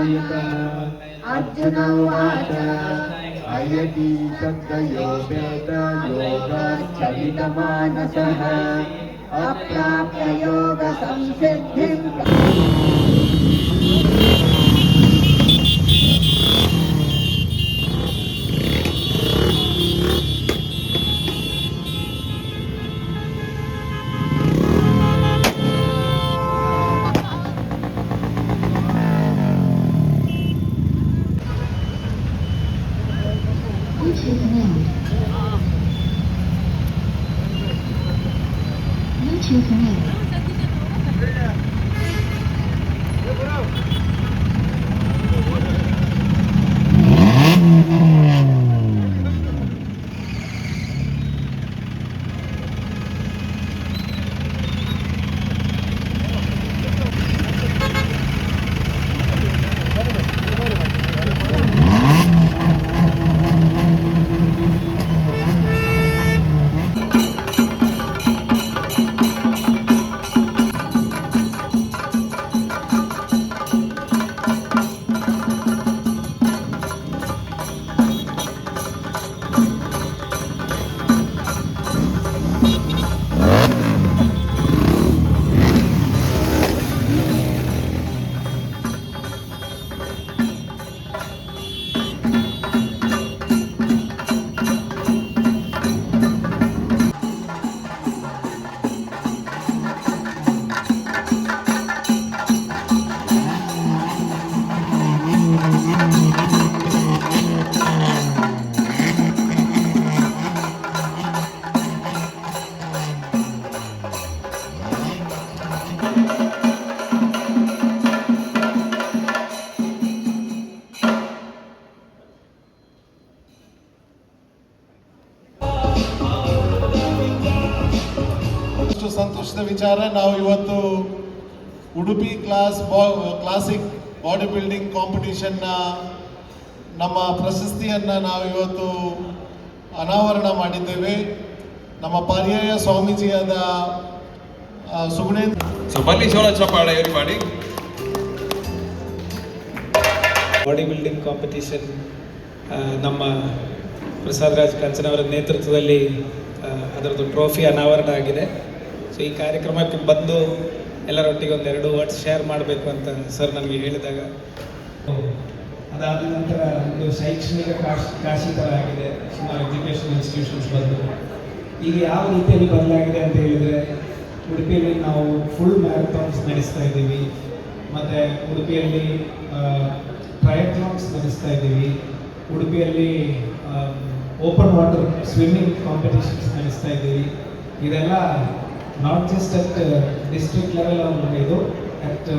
समयत अर्जुन उवाच अयति शब्दयो वेदयोगश्चलितमानसः। ಅಷ್ಟು ಸಂತೋಷದ ವಿಚಾರ. ನಾವು ಇವತ್ತು ಉಡುಪಿ ಕ್ಲಾಸ್ ಬಾ ಕ್ಲಾಸಿಕ್ ಬಾಡಿ ಬಿಲ್ಡಿಂಗ್ ಕಾಂಪಿಟೇಷನ್ ನಮ್ಮ ಪ್ರಶಸ್ತಿಯನ್ನು ನಾವು ಇವತ್ತು ಅನಾವರಣ ಮಾಡಿದ್ದೇವೆ. ನಮ್ಮ ಪರ್ಯಾಯ ಸ್ವಾಮೀಜಿಯಾದ ಸುಗುಣೇಂದ್ರ ಸೊ ಬನ್ನಿ ಜೋಳ ಚಪ್ಪಾಳೆ ಎವ್ರಿಬಾಡಿ ಬಾಡಿ ಬಿಲ್ಡಿಂಗ್ ಕಾಂಪಿಟೇಷನ್ ನಮ್ಮ ಪ್ರಸಾದ್ ರಾಜ್ ಕಂಚನ್ ಅವರ ನೇತೃತ್ವದಲ್ಲಿ ಅದರದ್ದು ಟ್ರೋಫಿ ಅನಾವರಣ ಆಗಿದೆ. ಈ ಕಾರ್ಯಕ್ರಮಕ್ಕೆ ಬಂದು ಎಲ್ಲರೊಟ್ಟಿಗೆ ಒಂದೆರಡು ವರ್ಡ್ಸ್ ಶೇರ್ ಮಾಡಬೇಕು ಅಂತ ಸರ್ ನನಗೆ ಹೇಳಿದಾಗ. ಅದಾದ ನಂತರ ಒಂದು ಶೈಕ್ಷಣಿಕ ಕಾಶಿ ಕಾಶಿ ಥರ ಆಗಿದೆ ಸುಮಾರು ಎಜುಕೇಷನ್ ಇನ್ಸ್ಟಿಟ್ಯೂಷನ್ಸ್ ಬಂದು. ಈಗ ಯಾವ ರೀತಿಯಲ್ಲಿ ಬದಲಾಗಿದೆ ಅಂತ ಹೇಳಿದರೆ, ಉಡುಪಿಯಲ್ಲಿ ನಾವು ಫುಲ್ ಮ್ಯಾರಥಾನ್ಸ್ ನಡೆಸ್ತಾ ಇದ್ದೀವಿ. ಮತ್ತು ಉಡುಪಿಯಲ್ಲಿ ಟ್ರಯಥಾನ್ಸ್ ನಡೆಸ್ತಾ ಇದ್ದೀವಿ. ಉಡುಪಿಯಲ್ಲಿ ಓಪನ್ ವಾಟರ್ ಸ್ವಿಮ್ಮಿಂಗ್ ಕಾಂಪಿಟೇಷನ್ಸ್ ನಡೆಸ್ತಾ ಇದ್ದೀವಿ. ಇದೆಲ್ಲ not just at district level ಇದು ಅಟ್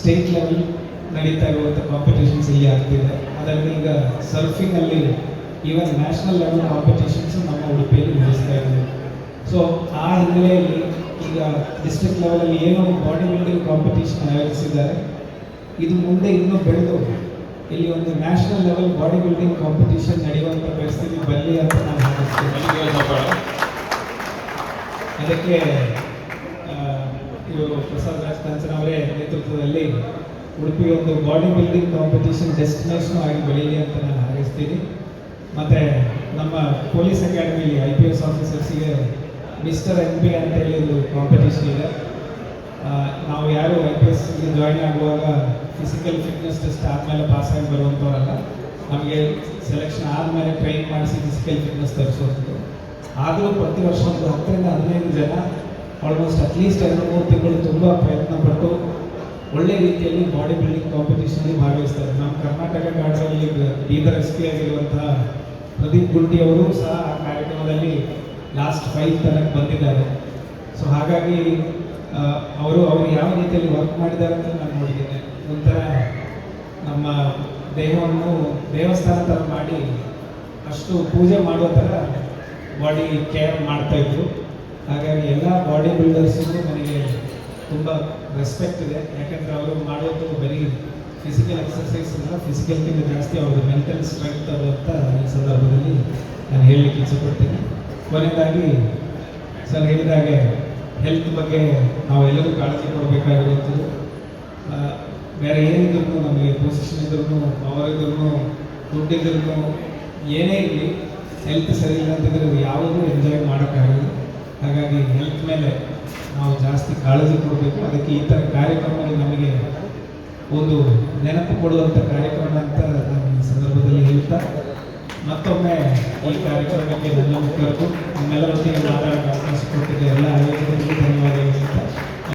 ಸ್ಟೇಟ್ ಲೆವೆಲ್ ನಡೀತಾ ಇರುವಂಥ ಕಾಂಪಿಟೇಷನ್ಸ್ ಇಲ್ಲಿ ಆಗ್ತಿದೆ. ಅದರಲ್ಲಿ ಈಗ ಸರ್ಫಿಂಗಲ್ಲಿ ಈವನ್ ನ್ಯಾಷನಲ್ ಲೆವೆಲ್ ಕಾಂಪಿಟೇಷನ್ಸ್ ನಮ್ಮ ಉಡುಪಿಯಲ್ಲಿ ನಡೆಸ್ತಾ ಇದ್ದೀವಿ. ಸೊ ಆ ಹಿನ್ನೆಲೆಯಲ್ಲಿ ಈಗ ಡಿಸ್ಟ್ರಿಕ್ಟ್ ಲೆವೆಲಲ್ಲಿ ಏನು ಬಾಡಿ ಬಿಲ್ಡಿಂಗ್ ಕಾಂಪಿಟೇಷನ್ ಆಯೋಜಿಸಿದ್ದಾರೆ. ಇದು ಮುಂದೆ ಇನ್ನೂ ಬೆಳೆದು, ಇಲ್ಲಿ ಒಂದು national level body building competition ನಡೆಯುವಂಥ ಪರಿಸ್ಥಿತಿ ಬರಲಿ ಅಂತ ನಾನು ಭಾವಿಸ್ತೇನೆ. ಅದಕ್ಕೆ ಇವರು ಪ್ರಸಾದ್ ರಾಜ್ ಕಾಂಚನ್ ಅವರೇ ನೇತೃತ್ವದಲ್ಲಿ ಉಡುಪಿ ಒಂದು ಬಾಡಿ ಬಿಲ್ಡಿಂಗ್ ಕಾಂಪಿಟೇಷನ್ ಡೆಸ್ಟಿನೇಷನ್ ಆಗಿ ಬೆಳೀಲಿ ಅಂತ ನಾನು ಹಾರೈಸ್ತೀನಿ. ಮತ್ತು ನಮ್ಮ ಪೊಲೀಸ್ ಅಕಾಡೆಮಿಲಿ ಐ ಪಿ ಎಸ್ ಆಫೀಸರ್ಸಿಗೆ ಮಿಸ್ಟರ್ ಎಂ ಪಿ ಅಂತ ಹೇಳಿ ಒಂದು ಕಾಂಪಿಟೇಷನ್ ಇದೆ. ನಾವು ಯಾರು ಐ ಪಿ ಎಸ್ಗೆ ಜಾಯ್ನ್ ಆಗುವಾಗ ಫಿಸಿಕಲ್ ಫಿಟ್ನೆಸ್ ಟೆಸ್ಟ್ ಆದಮೇಲೆ ಆಗಿ ಬರುವಂಥವರಲ್ಲ ನಮಗೆ ಸೆಲೆಕ್ಷನ್ ಆದಮೇಲೆ ಟ್ರೈನ್ ಮಾಡಿಸಿ ಫಿಸಿಕಲ್ ಫಿಟ್ನೆಸ್ ತರಿಸುವಂಥದ್ದು. ಆದರೂ ಪ್ರತಿ ವರ್ಷ ಒಂದು ಹತ್ತರಿಂದ ಹದಿನೈದು ಜನ ಆಲ್ಮೋಸ್ಟ್ ಅಟ್ಲೀಸ್ಟ್ ಎರಡು ಮೂರು ತಿಂಗಳು ತುಂಬ ಪ್ರಯತ್ನ ಪಟ್ಟು ಒಳ್ಳೆ ರೀತಿಯಲ್ಲಿ ಬಾಡಿ ಬಿಲ್ಡಿಂಗ್ ಕಾಂಪಿಟೇಷನಲ್ಲಿ ಭಾಗವಹಿಸ್ತಾರೆ. ನಮ್ಮ ಕರ್ನಾಟಕ ಗಾರ್ಡ್ಸಲ್ಲಿ ಬೀದರ್ ಎಸ್ ಪಿ ಆಗಿರುವಂತಹ ಪ್ರದೀಪ್ ಗುಂಡಿ ಅವರು ಸಹ ಆ ಕಾರ್ಯಕ್ರಮದಲ್ಲಿ ಲಾಸ್ಟ್ ಫೈವ್ ತನಕ ಬಂದಿದ್ದಾರೆ. ಸೊ ಹಾಗಾಗಿ ಅವರು ಅವರು ಯಾವ ರೀತಿಯಲ್ಲಿ ವರ್ಕ್ ಮಾಡಿದ್ದಾರೆ ಅಂತ ನಾನು ನೋಡಿದ್ದೇನೆ. ಒಂಥರ ನಮ್ಮ ದೇಹವನ್ನು ದೇವಸ್ಥಾನ ಥರ ಮಾಡಿ ಅಷ್ಟು ಪೂಜೆ ಮಾಡೋ ಥರ ಬಾಡಿ ಕೇರ್ ಮಾಡ್ತಾ ಇದ್ರು. ಹಾಗಾಗಿ ಎಲ್ಲ ಬಾಡಿ ಬಿಲ್ಡರ್ಸಿಗೂ ನನಗೆ ತುಂಬ ರೆಸ್ಪೆಕ್ಟ್ ಇದೆ. ಯಾಕಂದರೆ ಅವರು ಮಾಡೋದು ಬರೀ ಫಿಸಿಕಲ್ ಎಕ್ಸರ್ಸೈಸ್ ಅಲ್ಲ ಫಿಸಿಕಲ್ಗಿಂತ ಜಾಸ್ತಿ ಅವ್ರದ್ದು ಮೆಂಟಲ್ ಸ್ಟ್ರೆಂತ್ ಅಂತ ಈ ಸಂದರ್ಭದಲ್ಲಿ ನಾನು ಹೇಳಲಿಕ್ಕೆ ಇಷ್ಟಪಡ್ತೀನಿ ಕೊನೆಯದಾಗಿ ಸರ್ ಹೇಳಿದಾಗೆ ಹೆಲ್ತ್ ಬಗ್ಗೆ ನಾವೆಲ್ಲರೂ ಕಾಳಜಿ ಕೊಡಬೇಕಾಗಿರುವಂಥದ್ದು. ಬೇರೆ ಏನಿದ್ರು ನಮಗೆ ಪೊಸಿಷನ್ ಇದ್ರೂ ಪವರ್ ಇದ್ರೂ ದುಡ್ಡಿದ್ರೂ ಏನೇ ಇರಲಿ ಹೆಲ್ತ್ ಸರಿ ಇಲ್ಲ ಅಂತಂದರೆ ಯಾವುದೂ ಎಂಜಾಯ್ ಮಾಡೋಕ್ಕಾಗಲ್ಲ. ಹಾಗಾಗಿ ಹೆಲ್ತ್ ಮೇಲೆ ನಾವು ಜಾಸ್ತಿ ಕಾಳಜಿ ಕೊಡಬೇಕು. ಅದಕ್ಕೆ ಈ ಥರ ಕಾರ್ಯಕ್ರಮಗಳು ನಮಗೆ ಒಂದು ನೆನಪು ಕೊಡುವಂಥ ಕಾರ್ಯಕ್ರಮ ಅಂತ ನಾನು ಈ ಸಂದರ್ಭದಲ್ಲಿ ಹೇಳ್ತಾ, ಮತ್ತೊಮ್ಮೆ ಈ ಕಾರ್ಯಕ್ರಮಕ್ಕೆ ನನ್ನ ಮುಖ್ಯರು ನಿಮ್ಮೆಲ್ಲರೊಂದಿಗೆ ಮಾತಾಡೋಕ್ಕೆ ಅವಕಾಶ ಕೊಟ್ಟಿದ್ದೆ ಎಲ್ಲ ಆಯೋಜಕರಿಗೆ